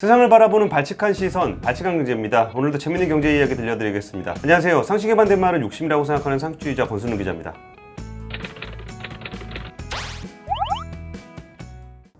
세상을 바라보는 발칙한 시선, 발칙한 경제입니다. 오늘도 재밌는 경제 이야기 들려드리겠습니다. 안녕하세요. 상식에 반된 말은 욕심이라고 생각하는 상식주의자 권순우 기자입니다.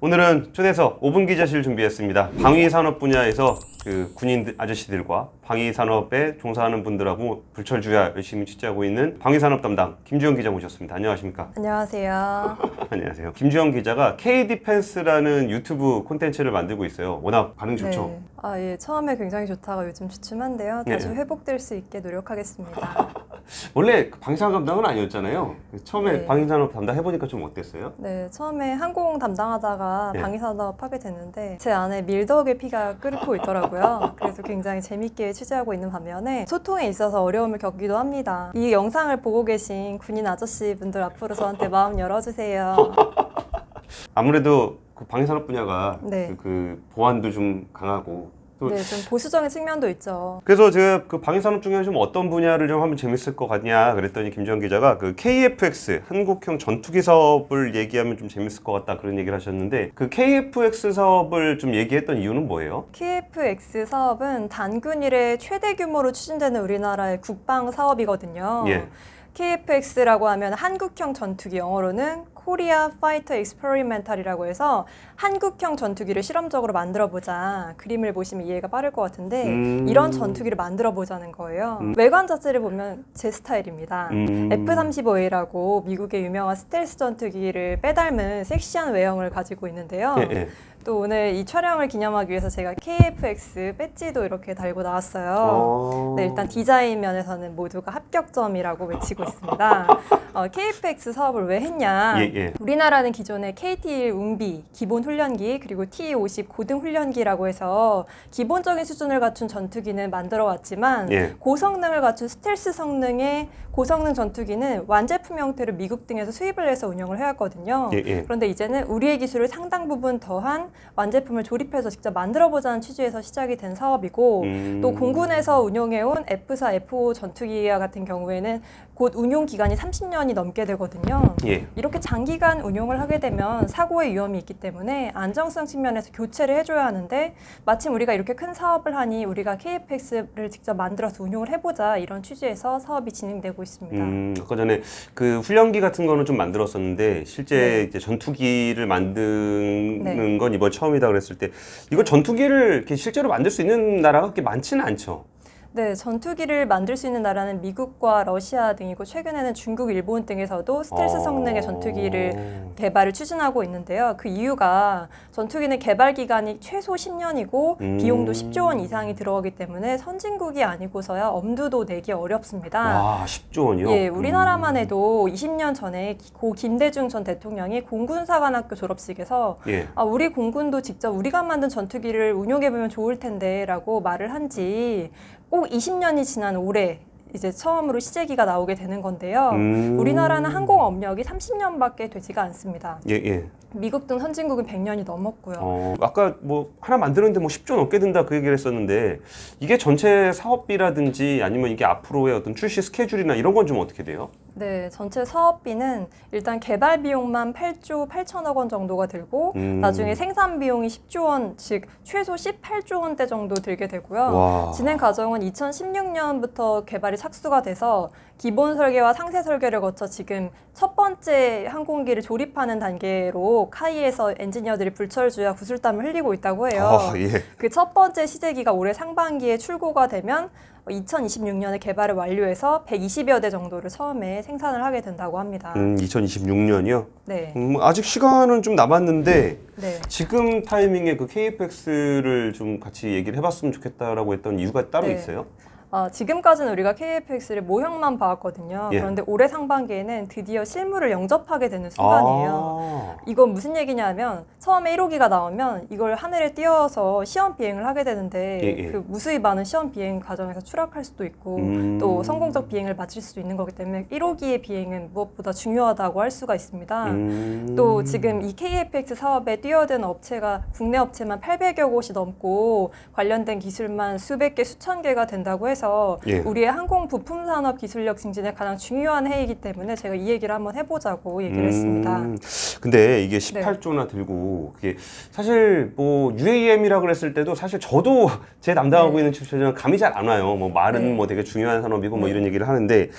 오늘은 초대석 5분 기자실 준비했습니다. 방위 산업 분야에서 그 군인 아저씨들과 방위 산업에 종사하는 분들하고 불철주야 열심히 취재하고 있는 방위 산업 담당 김주영 기자 모셨습니다. 안녕하십니까? 안녕하세요. 안녕하세요. 김주영 기자가 K-디펜스라는 유튜브 콘텐츠를 만들고 있어요. 워낙 반응 좋죠. 네. 아, 예. 처음에 굉장히 좋다가 요즘 주춤한데요. 다시 네. 회복될 수 있게 노력하겠습니다. 원래 방위산업 담당은 아니었잖아요. 처음에 네. 방위산업 담당 해보니까 좀 어땠어요? 네, 처음에 항공 담당하다가 네. 방위산업 하게 됐는데 제 안에 밀덕의 피가 끓고 있더라고요. 그래서 굉장히 재밌게 취재하고 있는 반면에 소통에 있어서 어려움을 겪기도 합니다. 이 영상을 보고 계신 군인 아저씨 분들 앞으로 저한테 마음 열어주세요. 아무래도 그 방위산업 분야가 네. 그, 그 보안도 좀 강하고 또 네, 좀 보수적인 측면도 있죠. 그래서 제가 그 방위산업 중에 좀 어떤 분야를 좀 하면 재밌을 것 같냐 그랬더니 김주영 기자가 그 KFX 한국형 전투기 사업을 얘기하면 좀 재밌을 것 같다 그런 얘기를 하셨는데 그 KFX 사업을 좀 얘기했던 이유는 뭐예요? KFX 사업은 단군 이래 최대 규모로 추진되는 우리나라의 국방 사업이거든요. 예. KFX라고 하면 한국형 전투기 영어로는 코리아 파이터 익스페리멘탈이라고 해서 한국형 전투기를 실험적으로 만들어 보자. 그림을 보시면 이해가 빠를 것 같은데 음. 이런 전투기를 만들어 보자는 거예요. 음. 외관 자체를 보면 제 스타일입니다. 음. F-35A라고 미국의 유명한 스텔스 전투기를 빼닮은 섹시한 외형을 가지고 있는데요. 예, 예. 또 오늘 이 촬영을 기념하기 위해서 제가 KFX 배지도 이렇게 달고 나왔어요. 어. 네, 일단 디자인 면에서는 모두가 합격점이라고 외치고 있습니다. 어, KFX 사업을 왜 했냐? 예, 예. 우리나라는 기존에 KT-1 웅비 기본 훈련기 그리고 T-50 고등 훈련기라고 해서 기본적인 수준을 갖춘 전투기는 만들어 왔지만 예. 고성능을 갖춘 스텔스 성능의 고성능 전투기는 완제품 형태로 미국 등에서 수입을 해서 운영을 해왔거든요. 예, 예. 그런데 이제는 우리의 기술을 상당 부분 더한 완제품을 조립해서 직접 만들어 보자는 취지에서 시작이 된 사업이고 음. 또 공군에서 운용해온 F4, F5 전투기와 같은 경우에는 곧 운용 기간이 30년이 넘게 되거든요. 예. 이렇게 장기간 운용을 하게 되면 사고의 위험이 있기 때문에 안정성 측면에서 교체를 해줘야 하는데 마침 우리가 이렇게 큰 사업을 하니 우리가 KFX를 직접 만들어서 운용을 해보자 이런 취지에서 사업이 진행되고 있습니다. 음, 아까 전에 그 훈련기 같은 거는 좀 만들었었는데 실제 네. 이제 전투기를 만드는 네. 건 이번 처음이다 그랬을 때 이거 전투기를 실제로 만들 수 있는 나라가 그렇게 많지는 않죠. 네, 전투기를 만들 수 있는 나라는 미국과 러시아 등이고 최근에는 중국, 일본 등에서도 스텔스 어. 성능의 전투기를 개발을 추진하고 있는데요. 그 이유가 전투기는 개발 기간이 최소 10년이고 음. 비용도 10조 원 이상이 들어가기 때문에 선진국이 아니고서야 엄두도 내기 어렵습니다. 와, 10조 원이요? 예, 우리나라만 음. 해도 20년 전에 고 김대중 전 대통령이 공군사관학교 졸업식에서 예. 아, 우리 공군도 직접 우리가 만든 전투기를 운용해보면 좋을 텐데라고 말을 한지 꼭 20년이 지난 올해 이제 처음으로 시제기가 나오게 되는 건데요. 음. 우리나라는 항공 업력이 30년밖에 되지가 않습니다. 예, 예. 미국 등 선진국은 100년이 넘었고요. 어, 아까 뭐 하나 만드는데 뭐 10조 넘게 든다 그 얘기를 했었는데 이게 전체 사업비라든지 아니면 이게 앞으로의 어떤 출시 스케줄이나 이런 건 좀 어떻게 돼요? 네, 전체 사업비는 일단 개발 비용만 8조 8천억 원 정도가 들고 음. 나중에 생산 비용이 10조 원, 즉 최소 18조 원대 정도 들게 되고요. 와. 진행 과정은 2016년부터 개발이 착수가 돼서 기본 설계와 상세 설계를 거쳐 지금 첫 번째 항공기를 조립하는 단계로 카이에서 엔지니어들이 불철주야 구슬땀을 흘리고 있다고 해요. 아, 예. 그 첫 번째 시제기가 올해 상반기에 출고가 되면 2026년에 개발을 완료해서 120여 대 정도를 처음에 생산을 하게 된다고 합니다. 음, 2026년이요? 네. 음, 아직 시간은 좀 남았는데 네. 지금 타이밍에 그 KFX를 좀 같이 얘기를 해봤으면 좋겠다라고 했던 이유가 따로 네. 있어요? 어, 지금까지는 우리가 KFX를 모형만 봐왔거든요. 예. 그런데 올해 상반기에는 드디어 실물을 영접하게 되는 순간이에요. 아. 이건 무슨 얘기냐면 처음에 1호기가 나오면 이걸 하늘에 띄워서 시험 비행을 하게 되는데 예, 예. 그 무수히 많은 시험 비행 과정에서 추락할 수도 있고 음. 또 성공적 비행을 마칠 수도 있는 거기 때문에 1호기의 비행은 무엇보다 중요하다고 할 수가 있습니다. 음. 또 지금 이 KFX 사업에 뛰어든 업체가 국내 업체만 800여 곳이 넘고 관련된 기술만 수백 개, 수천 개가 된다고 해서 해서 예. 우리의 항공 부품 산업 기술력 증진에 가장 중요한 해이기 때문에 제가 이 얘기를 한번 해보자고 얘기를 했습니다. 음, 근데 이게 네. 18조나 들고 그게 사실 뭐 UAM이라 그랬을 때도 사실 저도 제 담당하고 네. 있는 출처는 감이 잘 안 와요. 뭐 말은 네. 뭐 되게 중요한 산업이고 뭐 네. 이런 얘기를 하는데 네.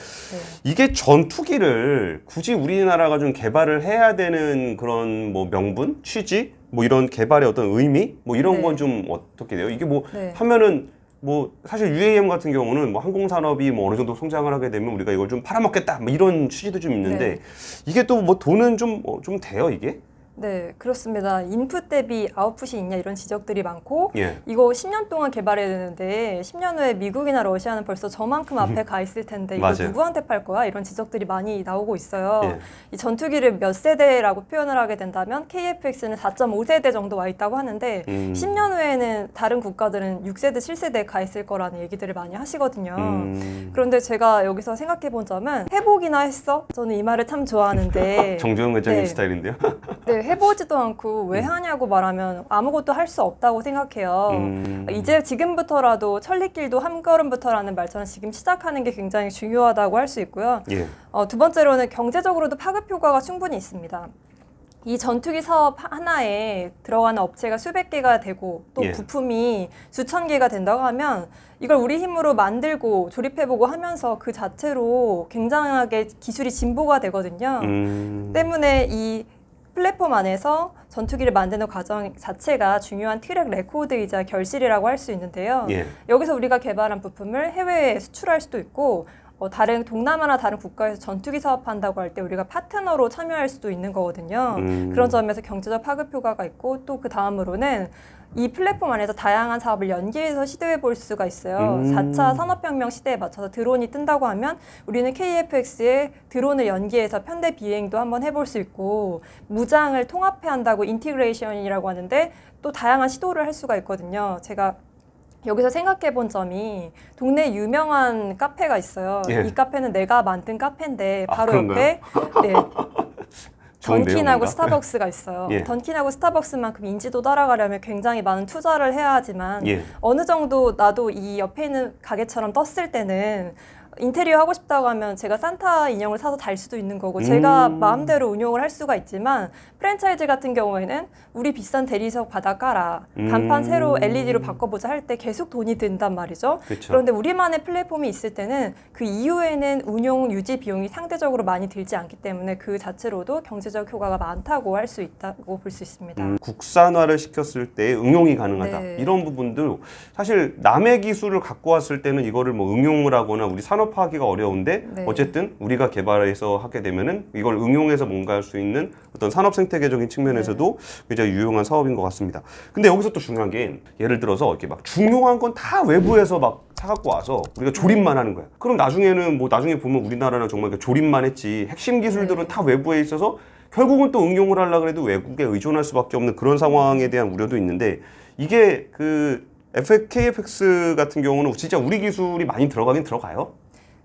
이게 전투기를 굳이 우리나라가 좀 개발을 해야 되는 그런 뭐 명분, 취지, 뭐 이런 개발의 어떤 의미, 뭐 이런 네. 건좀 어떻게 돼요? 이게 뭐 네. 하면은 뭐 사실 UAM 같은 경우는 뭐 항공 산업이 뭐 어느 정도 성장을 하게 되면 우리가 이걸 좀 팔아먹겠다, 뭐 이런 취지도 좀 있는데 네. 이게 또 뭐 돈은 좀 어, 좀 돼요 이게? 네, 그렇습니다. 인풋 대비 아웃풋이 있냐 이런 지적들이 많고 예. 이거 10년 동안 개발해야 되는데 10년 후에 미국이나 러시아는 벌써 저만큼 앞에 가 있을 텐데 이거 맞아요. 누구한테 팔 거야? 이런 지적들이 많이 나오고 있어요. 예. 이 전투기를 몇 세대라고 표현을 하게 된다면 KF-X는 4.5세대 정도 와 있다고 하는데 음. 10년 후에는 다른 국가들은 6세대, 7세대에 가 있을 거라는 얘기들을 많이 하시거든요. 음. 그런데 제가 여기서 생각해 본 점은 해보기나 했어? 저는 이 말을 참 좋아하는데 정주영 회장님 네. 스타일인데요. 네, 해보지도 않고 왜 하냐고 말하면 아무것도 할 수 없다고 생각해요. 음. 이제 지금부터라도 천리길도 한 걸음부터라는 말처럼 지금 시작하는 게 굉장히 중요하다고 할 수 있고요. 예. 어, 두 번째로는 경제적으로도 파급 효과가 충분히 있습니다. 이 전투기 사업 하나에 들어가는 업체가 수백 개가 되고 또 예. 부품이 수천 개가 된다고 하면 이걸 우리 힘으로 만들고 조립해보고 하면서 그 자체로 굉장하게 기술이 진보가 되거든요. 음. 때문에 이 플랫폼 안에서 전투기를 만드는 과정 자체가 중요한 트랙 레코드이자 결실이라고 할 수 있는데요. 예. 여기서 우리가 개발한 부품을 해외에 수출할 수도 있고 어, 다른 동남아나 다른 국가에서 전투기 사업한다고 할 때 우리가 파트너로 참여할 수도 있는 거거든요. 음. 그런 점에서 경제적 파급 효과가 있고 또 그 다음으로는 이 플랫폼 안에서 다양한 사업을 연계해서 시도해 볼 수가 있어요. 음. 4차 산업혁명 시대에 맞춰서 드론이 뜬다고 하면 우리는 KFX에 드론을 연계해서 편대 비행도 한번 해볼 수 있고 무장을 통합해 한다고 인티그레이션이라고 하는데 또 다양한 시도를 할 수가 있거든요. 제가 여기서 생각해 본 점이 동네 유명한 카페가 있어요. 예. 이 카페는 내가 만든 카페인데 아, 바로 그런가요? 옆에 네, 던킨하고 뭔가? 스타벅스가 있어요. 예. 던킨하고 스타벅스만큼 인지도 따라가려면 굉장히 많은 투자를 해야 하지만 예. 어느 정도 나도 이 옆에 있는 가게처럼 떴을 때는 인테리어 하고 싶다고 하면 제가 산타 인형을 사서 달 수도 있는 거고 제가 음. 마음대로 운용을 할 수가 있지만 프랜차이즈 같은 경우에는 우리 비싼 대리석 받아 깔아 간판 음. 새로 LED로 바꿔보자 할 때 계속 돈이 든단 말이죠. 그렇죠. 그런데 우리만의 플랫폼이 있을 때는 그 이후에는 운용 유지 비용이 상대적으로 많이 들지 않기 때문에 그 자체로도 경제적 효과가 많다고 할 수 있다고 볼 수 있습니다. 음, 국산화를 시켰을 때 응용이 가능하다 네. 이런 부분들 사실 남의 기술을 갖고 왔을 때는 이거를 뭐 응용을 하거나 우리 산업 화하기가 어려운데 네. 어쨌든 우리가 개발해서 하게 되면은 이걸 응용해서 뭔가 할 수 있는 어떤 산업 생태계적인 측면에서도 네. 굉장히 유용한 사업인 것 같습니다. 근데 여기서 또 중요한 게 예를 들어서 이렇게 막 중요한 건 다 외부에서 막 사갖고 와서 우리가 조립만 하는 거야. 그럼 나중에는 뭐 나중에 보면 우리나라는 정말 그 조립만 했지 핵심 기술들은 네. 다 외부에 있어서 결국은 또 응용을 하려고 해도 외국에 의존할 수밖에 없는 그런 상황에 대한 우려도 있는데 이게 그 KFX 같은 경우는 진짜 우리 기술이 많이 들어가긴 들어가요.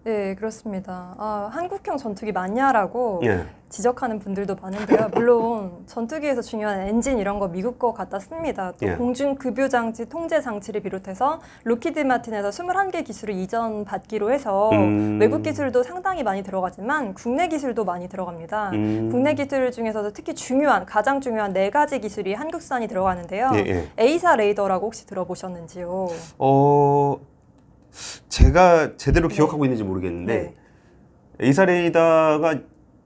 네, 그렇습니다. 아, 한국형 전투기 맞냐라고 예. 지적하는 분들도 많은데요. 물론 전투기에서 중요한 엔진 이런 거 미국 거 갖다 씁니다. 또 예. 공중 급유 장치, 통제 장치를 비롯해서 로키드 마틴에서 21개 기술을 이전 받기로 해서 음. 외국 기술도 상당히 많이 들어가지만 국내 기술도 많이 들어갑니다. 음. 국내 기술 중에서도 특히 중요한 가장 중요한 네 가지 기술이 한국산이 들어가는데요. 예, 예. A사 레이더라고 혹시 들어보셨는지요? 어 제가 제대로 기억하고 있는지 모르겠는데 네. 에이사 레이더가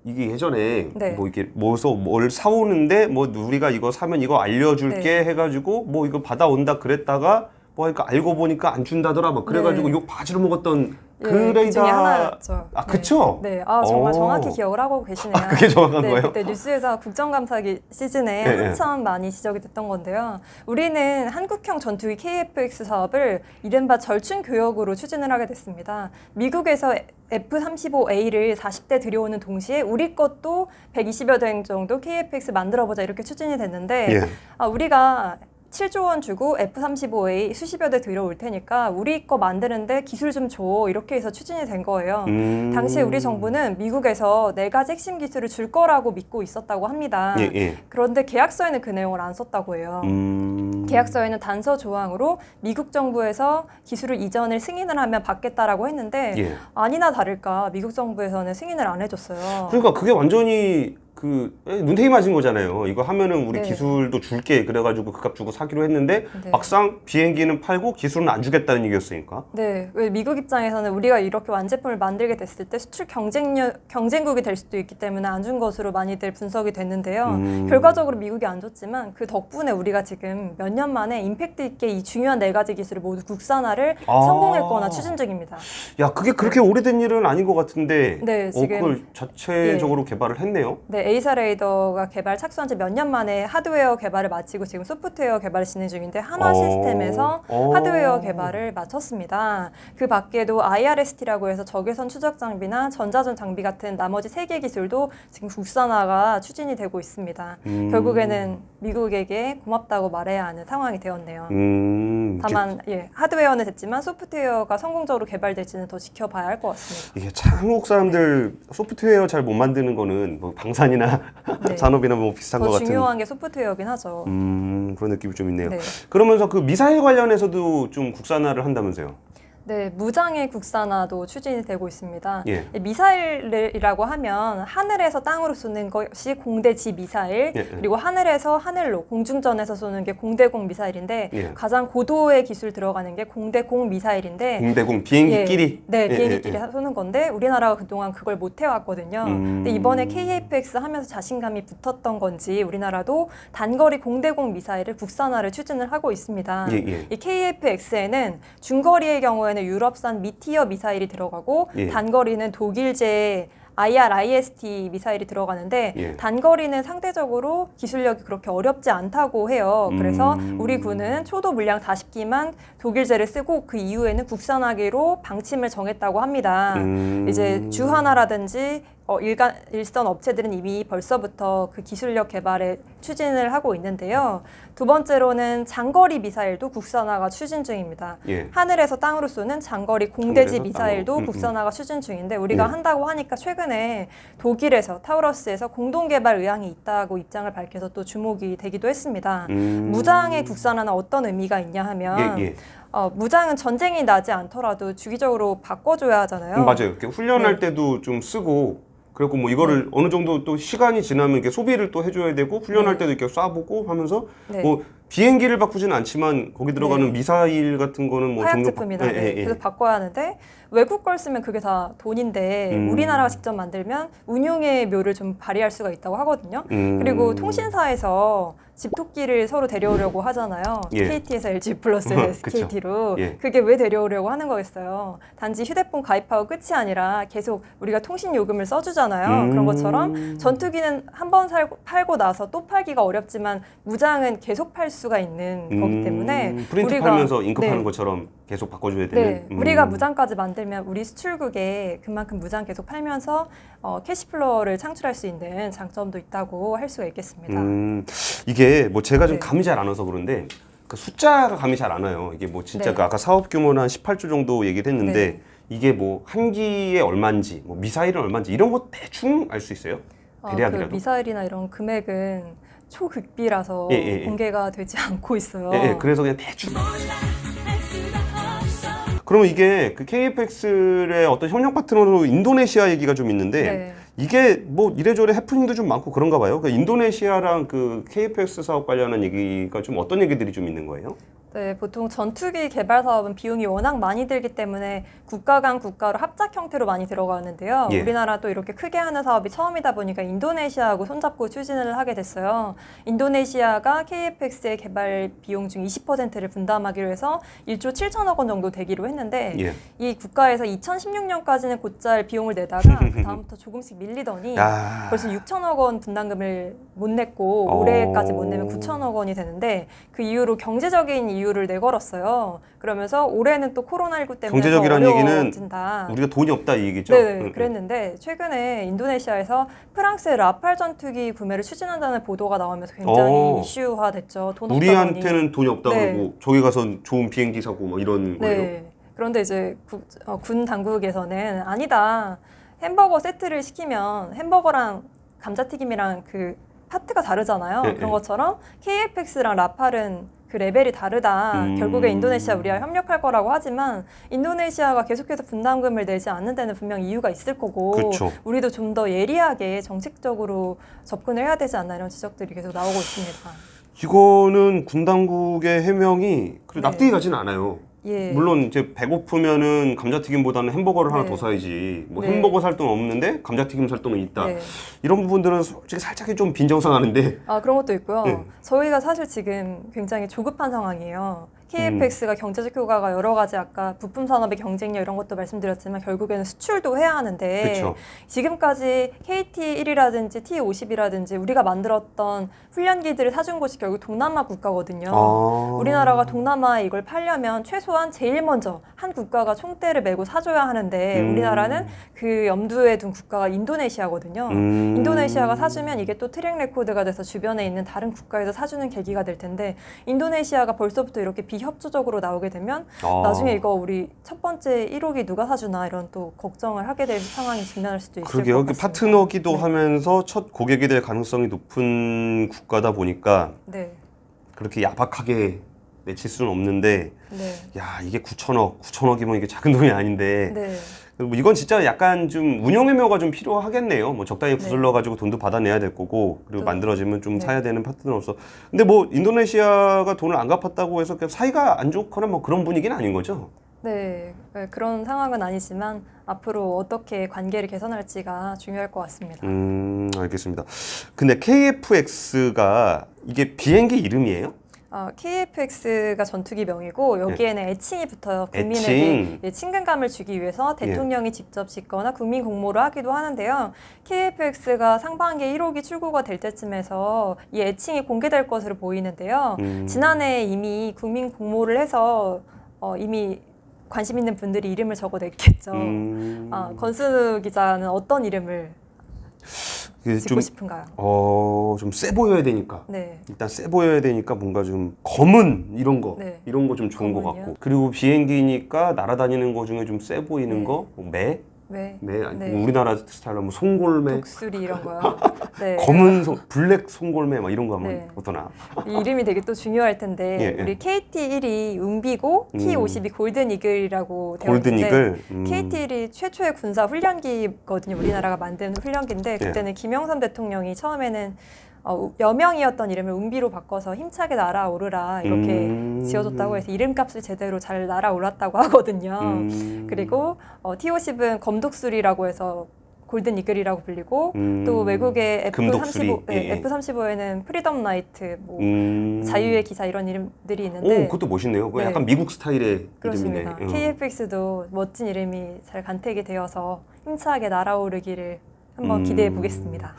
이게 예전에 네. 뭐 이렇게 뭐서 뭘 사오는데 뭐 우리가 이거 사면 이거 알려줄게 네. 해가지고 뭐 이거 받아온다 그랬다가 뭐 하니까 알고 보니까 안 준다더라 막 그래가지고 네. 욕 바지로 먹었던 그 예, 레이더 그 중에 하나였죠. 아 네. 그쵸? 네, 아 정말 오. 정확히 기억을 하고 계시네요. 아, 그게 정확한 네, 거예요? 그때 뉴스에서 국정감사기 시즌에 네, 네. 한참 많이 지적이 됐던 건데요. 우리는 한국형 전투기 KF-X 사업을 이른바 절충 교역으로 추진을 하게 됐습니다. 미국에서 F-35A를 40대 들여오는 동시에 우리 것도 120여 대 정도 KF-X 만들어보자 이렇게 추진이 됐는데 예. 아, 우리가 7조 원 주고 F-35A 수십여 대 들여올 테니까 우리 거 만드는데 기술 좀 줘. 이렇게 해서 추진이 된 거예요. 음. 당시에 우리 정부는 미국에서 네 가지 핵심 기술을 줄 거라고 믿고 있었다고 합니다. 예, 예. 그런데 계약서에는 그 내용을 안 썼다고 해요. 음. 계약서에는 단서 조항으로 미국 정부에서 기술을 이전을 승인을 하면 받겠다라고 했는데 예. 아니나 다를까 미국 정부에서는 승인을 안 해줬어요. 그러니까 그게 완전히 그 에, 눈탱이 맞은 거잖아요. 이거 하면은 우리 네. 기술도 줄게 그래가지고 그 값 주고 사기로 했는데 네. 막상 비행기는 팔고 기술은 안 주겠다는 얘기였으니까. 네, 왜 미국 입장에서는 우리가 이렇게 완제품을 만들게 됐을 때 수출 경쟁력 경쟁국이 될 수도 있기 때문에 안 준 것으로 많이들 분석이 됐는데요. 음. 결과적으로 미국이 안 줬지만 그 덕분에 우리가 지금 몇 년 만에 임팩트 있게 이 중요한 네 가지 기술을 모두 국산화를 아. 성공했거나 추진 중입니다. 야 그게 그렇게 오래된 일은 아닌 것 같은데. 네, 어, 지금- 예. 그걸 자체적으로 개발을 했네요. 네, 에이사 레이더가 개발 착수한 지 몇 년 만에 하드웨어 개발을 마치고 지금 소프트웨어 개발을 진행 중인데 한화 어. 시스템에서 어. 하드웨어 개발을 마쳤습니다. 그 밖에도 IRST라고 해서 적외선 추적 장비나 전자전 장비 같은 나머지 세 개 기술도 지금 국산화가 추진이 되고 있습니다. 음. 결국에는 미국에게 고맙다고 말해야 하는 상황이 되었네요. 음. 다만 예, 하드웨어는 됐지만 소프트웨어가 성공적으로 개발될지는 더 지켜봐야 할 것 같습니다. 이게 참 한국 사람들 소프트웨어 잘 못 만드는 거는 뭐 방산이나 네. 산업이나 뭐 비슷한 것더 같은. 중요한 게 소프트웨어긴 하죠. 음 그런 느낌이 좀 있네요. 네. 그러면서 그 미사일 관련해서도 좀 국산화를 한다면서요? 네, 무장의 국산화도 추진이 되고 있습니다. 예. 미사일이라고 하면 하늘에서 땅으로 쏘는 것이 공대지 미사일, 예, 예. 그리고 하늘에서 하늘로 공중전에서 쏘는 게 공대공 미사일인데 예. 가장 고도의 기술 들어가는 게 공대공 미사일인데 공대공 비행기끼리. 네, 예, 비행기끼리 예, 예. 쏘는 건데 우리나라가 그동안 그걸 못 해왔거든요. 음. 근데 이번에 KFX 하면서 자신감이 붙었던 건지 우리나라도 단거리 공대공 미사일을 국산화를 추진을 하고 있습니다. 예, 예. 이 KF-X에는 중거리의 경우에는 유럽산 미티어 미사일이 들어가고 예. 단거리는 독일제 IR-IST 미사일이 들어가는데 예. 단거리는 상대적으로 기술력이 그렇게 어렵지 않다고 해요. 그래서 음. 우리 군은 초도 물량 40기만 독일제를 쓰고 그 이후에는 국산하기로 방침을 정했다고 합니다. 음. 이제 주하나라든지 어, 일간, 일선 업체들은 이미 벌써부터 그 기술력 개발에 추진을 하고 있는데요. 두 번째로는 장거리 미사일도 국산화가 추진 중입니다. 예. 하늘에서 땅으로 쏘는 장거리 공대지 미사일도 땅으로. 음, 음. 국산화가 추진 중인데 우리가 예. 한다고 하니까 최근에 독일에서 타우러스에서 공동 개발 의향이 있다고 입장을 밝혀서 또 주목이 되기도 했습니다. 음. 무장의 국산화는 어떤 의미가 있냐 하면 예, 예. 어, 무장은 전쟁이 나지 않더라도 주기적으로 바꿔줘야 하잖아요. 음, 맞아요. 이렇게 훈련할 네. 때도 좀 쓰고 그리고 뭐 이거를 어느 정도 또 시간이 지나면 이렇게 소비를 또 해줘야 되고 훈련할 네. 때도 이렇게 쏴보고 하면서 네. 뭐 비행기를 바꾸지는 않지만 거기 들어가는 네. 미사일 같은 거는 뭐 화약 제품이다. 바- 예, 네. 예, 예. 그래서 바꿔야 하는데 외국 걸 쓰면 그게 다 돈인데 음. 우리나라가 직접 만들면 운용의 묘를 좀 발휘할 수가 있다고 하거든요. 음. 그리고 통신사에서 집토끼를 서로 데려오려고 하잖아요. 예. KT에서 LG 플러스 그쵸. SKT로 예. 그게 왜 데려오려고 하는 거겠어요. 단지 휴대폰 가입하고 끝이 아니라 계속 우리가 통신 요금을 써주잖아요. 음. 그런 것처럼 전투기는 한 번 팔고 나서 또 팔기가 어렵지만 무장은 계속 팔 수가 있는 거기 때문에 음, 프린트 우리가- 팔면서 네. 것처럼 계속 바꿔줘야 되는. 네, 음. 우리가 무장까지 만들면 우리 수출국에 그만큼 무장 계속 팔면서 어, 캐시플로어를 창출할 수 있는 장점도 있다고 할 수가 있겠습니다. 음, 이게 뭐 제가 좀 네. 감이 잘 안 와서 그런데 그 숫자가 감이 잘 안 와요. 이게 뭐 진짜 네. 그 아까 사업 규모는 한 18조 정도 얘기를 했는데 네. 이게 뭐 한 기에 얼마인지, 뭐 미사일은 얼마인지 이런 거 대충 알 수 있어요? 어, 대략이라도? 그 미사일이나 이런 금액은 초극비라서 예, 예, 예. 공개가 되지 않고 있어요. 예, 예, 그래서 그냥 대충. 그러면 이게 그 KFX의 어떤 협력 파트너로 인도네시아 얘기가 좀 있는데 네. 이게 뭐 이래저래 해프닝도 좀 많고 그런가 봐요. 그 인도네시아랑 그 KFX 사업 관련한 얘기가 좀 어떤 얘기들이 좀 있는 거예요? 네, 보통 전투기 개발 사업은 비용이 워낙 많이 들기 때문에 국가 간 국가로 합작 형태로 많이 들어가는데요. 예. 우리나라도 이렇게 크게 하는 사업이 처음이다 보니까 인도네시아하고 손잡고 추진을 하게 됐어요. 인도네시아가 KFX의 개발 비용 중 20%를 분담하기로 해서 1조 7천억 원 정도 되기로 했는데 예. 이 국가에서 2016년까지는 곧잘 비용을 내다가 그 다음부터 조금씩 밀리더니 야. 벌써 6천억 원 분담금을 못 냈고 어. 올해까지 못 내면 9천억 원이 되는데 그 이후로 경제적인 이유를 내걸었어요. 그러면서 올해는 또 코로나19 때문에 경제적이라는 더 얘기는 어려워진다. 우리가 돈이 없다 이 얘기죠. 네, 응, 응. 그랬는데 최근에 인도네시아에서 프랑스의 라팔 전투기 구매를 추진한다는 보도가 나오면서 굉장히 어. 이슈화됐죠. 돈. 우리한테는 돈이 없다 네. 그러고 저기 가서 좋은 비행기 사고 뭐 이런 거예요. 네. 그런데 이제 국- 어, 군 당국에서는 아니다. 햄버거 세트를 시키면 햄버거랑 감자튀김이랑 그 파트가 다르잖아요. 네, 그런 네. 것처럼 KFX랑 라팔은 그 레벨이 다르다. 음. 결국에 인도네시아 우리와 협력할 거라고 하지만 인도네시아가 계속해서 분담금을 내지 않는 데는 분명 이유가 있을 거고 그렇죠. 우리도 좀 더 예리하게 정책적으로 접근을 해야 되지 않나 이런 지적들이 계속 나오고 있습니다. 이거는 군 당국의 해명이 그리 네. 납득이 가진 않아요. 예. 물론 이제 배고프면은 감자튀김보다는 햄버거를 하나 네. 더 사야지. 뭐 네. 햄버거 살 돈 없는데 감자튀김 살 돈은 있다. 네. 이런 부분들은 솔직히 살짝이 좀 빈정상하는데 아 그런 것도 있고요. 네. 저희가 사실 지금 굉장히 조급한 상황이에요. KFX가 음. 경제적 효과가 여러 가지 아까 부품 산업의 경쟁력 이런 것도 말씀드렸지만 결국에는 수출도 해야 하는데 그렇죠. 지금까지 KT1이라든지 T50이라든지 우리가 만들었던 훈련기들을 사준 곳이 결국 동남아 국가거든요. 아. 우리나라가 동남아에 이걸 팔려면 최소한 제일 먼저 한 국가가 총대를 메고 사줘야 하는데 음. 우리나라는 그 염두에 둔 국가가 인도네시아거든요. 음. 인도네시아가 사주면 이게 또 트랙 레코드가 돼서 주변에 있는 다른 국가에서 사주는 계기가 될 텐데 인도네시아가 벌써부터 이렇게 비 협조적으로 나오게 되면 아. 나중에 이거 우리 첫 번째 1호기 누가 사주나 이런 또 걱정을 하게 될 상황이 직면할 수도 있을 그러게요. 것그 같습니다. 파트너기도 네. 하면서 첫 고객이 될 가능성이 높은 국가다 보니까 네, 그렇게 야박하게 내칠 수는 없는데 네, 야 이게 9천억, 9천억이면 이게 작은 돈이 아닌데 네, 뭐 이건 진짜 약간 좀 운영 해묘가 좀 필요하겠네요. 뭐 적당히 네. 구슬러 가지고 돈도 받아내야 될 거고 그리고 또- 만들어지면 좀 네. 사야 되는 파트너로서. 근데 뭐 인도네시아가 돈을 안 갚았다고 해서 그냥 사이가 안 좋거나 뭐 그런 분위기는 아닌 거죠. 네, 네, 그런 상황은 아니지만 앞으로 어떻게 관계를 개선할지가 중요할 것 같습니다. 음 알겠습니다. 근데 KFX가 이게 비행기 이름이에요? 어, KFX가 전투기 명이고 여기에는 애칭이 붙어요. 국민에게 네. 애칭. 예, 친근감을 주기 위해서 대통령이 직접 짓거나 국민 공모를 하기도 하는데요. KFX가 상반기 1호기 출고가 될 때쯤에서 이 애칭이 공개될 것으로 보이는데요. 음. 지난해 이미 국민 공모를 해서 어, 이미 관심 있는 분들이 이름을 적어냈겠죠. 음. 아, 건수 기자는 어떤 이름을 짓고 좀, 싶은가요? 어, 좀 세 보여야 되니까. 네. 일단 세 보여야 되니까 뭔가 좀 검은 이런 거 네. 이런 거 좀 좋은 것 검은이요? 같고 그리고 비행기니까 날아다니는 거 중에 좀 세 보이는 네. 거, 뭐 매, 네. 매 아니 네. 우리나라 스타일로 뭐 송골매, 독수리 이런 거요. 네. 검은 송, 블랙 송골매 막 이런 거 하면 네. 어떠나? 이 이름이 되게 또 중요할 텐데 예, 예. 우리 KT1이 은비고 음. T52 골든 이글이라고 되어 골든 있는데 이글. 음. KT1이 최초의 군사 훈련기거든요. 우리나라가 만든 훈련기인데 예. 그때는 김영삼 대통령이 처음에는 어, 여명이었던 이름을 은비로 바꿔서 힘차게 날아오르라 이렇게 음. 지어줬다고 해서 이름값을 제대로 잘 날아올랐다고 하거든요. 음. 그리고 어, T50은 검독수리라고 해서 골든 이글이라고 불리고 음. 또 외국의 금독수리. F35, 네, 예, 예. F35에는 프리덤 나이트, 뭐 음. 자유의 기사 이런 이름들이 오, 있는데 그것도 멋있네요. 네. 약간 미국 스타일의 그렇습니다. 이름이네. 어. KFX도 멋진 이름이 잘 간택이 되어서 힘차게 날아오르기를 한번 음. 기대해 보겠습니다.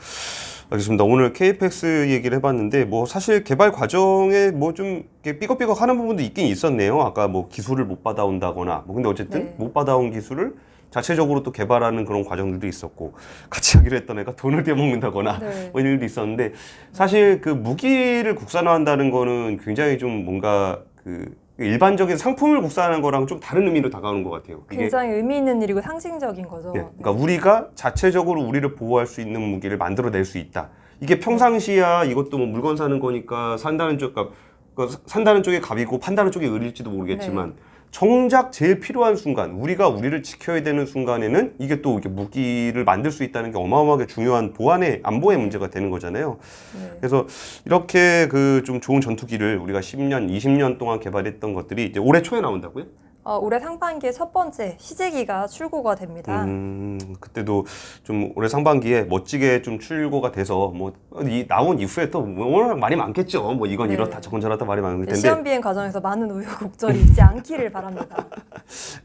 알겠습니다. 오늘 KFX 얘기를 해봤는데 뭐 사실 개발 과정에 뭐 좀 삐걱삐걱 하는 부분도 있긴 있었네요. 아까 뭐 기술을 못 받아온다거나 뭐 근데 어쨌든 네. 못 받아온 기술을 자체적으로 또 개발하는 그런 과정들도 있었고 같이 하기로 했던 애가 돈을 떼먹는다거나 네. 뭐 이런 일도 있었는데 사실 그 무기를 국산화한다는 거는 굉장히 좀 뭔가 그 일반적인 상품을 국산하는 거랑 좀 다른 의미로 다가오는 것 같아요. 이게 굉장히 의미 있는 일이고 상징적인 거죠. 예, 그러니까 우리가 자체적으로 우리를 보호할 수 있는 무기를 만들어낼 수 있다. 이게 평상시야 이것도 뭐 물건 사는 거니까 산다는 쪽, 그러니까 그 산다는 쪽에 갑이고 판다는 쪽에 을일지도 모르겠지만 정작 제일 필요한 순간, 우리가 우리를 지켜야 되는 순간에는 이게 또 이렇게 무기를 만들 수 있다는 게 어마어마하게 중요한 보안의 안보의 문제가 되는 거잖아요. 네. 그래서 이렇게 그 좀 좋은 전투기를 우리가 10년, 20년 동안 개발했던 것들이 이제 올해 초에 나온다고요? 어, 올해 상반기에 첫 번째 시제기가 출고가 됩니다. 음, 그때도 좀 올해 상반기에 멋지게 좀 출고가 돼서 뭐 이 나온 이후에 또 워낙 말이 많겠죠. 뭐 이건 네. 이렇다 저건 저렇다 말이 많을 텐데. 시험 비행 과정에서 많은 우여곡절이 있지 않기를 바랍니다.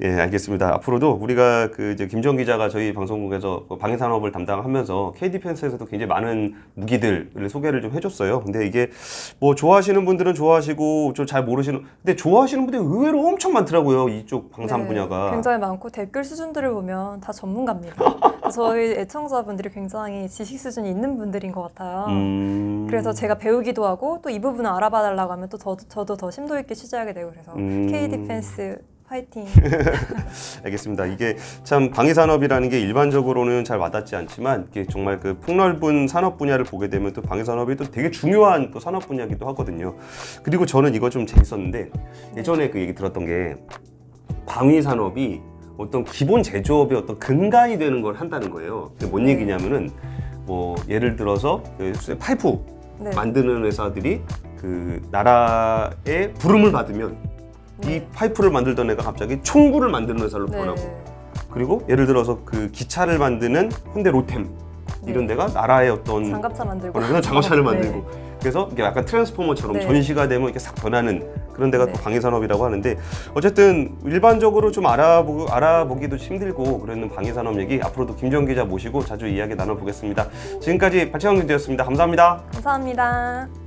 예, 알겠습니다. 앞으로도 우리가 그 이제 김정 기자가 저희 방송국에서 그 방위 산업을 담당하면서 K 디펜스에서도 굉장히 많은 무기들을 소개를 좀 해줬어요. 근데 이게 뭐 좋아하시는 분들은 좋아하시고 좀 잘 모르시는, 근데 좋아하시는 분들이 의외로 엄청 많더라고요. 이쪽 방산 네, 분야가. 굉장히 많고 댓글 수준들을 보면 다 전문가입니다. 저희 애청자분들이 굉장히 지식 수준이 있는 분들인 것 같아요. 음. 그래서 제가 배우기도 하고 또 이 부분을 알아봐 달라고 하면 또 저도, 저도 더 심도 있게 취재하게 되고 그래서 음. K 디펜스 파이팅. 알겠습니다. 이게 참 방위 산업이라는 게 일반적으로는 잘 와닿지 않지만 이게 정말 그 폭넓은 산업 분야를 보게 되면 또 방위 산업이 또 되게 중요한 또 산업 분야기도 하거든요. 그리고 저는 이거 좀 재밌었는데 예전에 그 얘기 들었던 게 방위 산업이 어떤 기본 제조업의 어떤 근간이 되는 걸 한다는 거예요. 그게 뭔 네. 얘기냐면은 뭐 예를 들어서 그 파이프 네. 만드는 회사들이 그 나라의 부름을 받으면 이 네. 파이프를 만들던 애가 갑자기 총구를 만드는 회사로 네. 변하고 그리고 예를 들어서 그 기차를 만드는 현대 로템 이런 데가 나라의 어떤 네. 장갑차 만들고. 그래서 장갑차를 네. 만들고 그래서 이게 약간 트랜스포머처럼 네. 전시가 되면 이렇게 싹 변하는 그런 데가 네. 또 방위 산업이라고 하는데 어쨌든 일반적으로 좀 알아보 알아보기도 힘들고 그러는 방위 산업 얘기 앞으로도 김정 기자 모시고 자주 이야기 나눠보겠습니다. 지금까지 박채영 기자였습니다. 감사합니다. 감사합니다.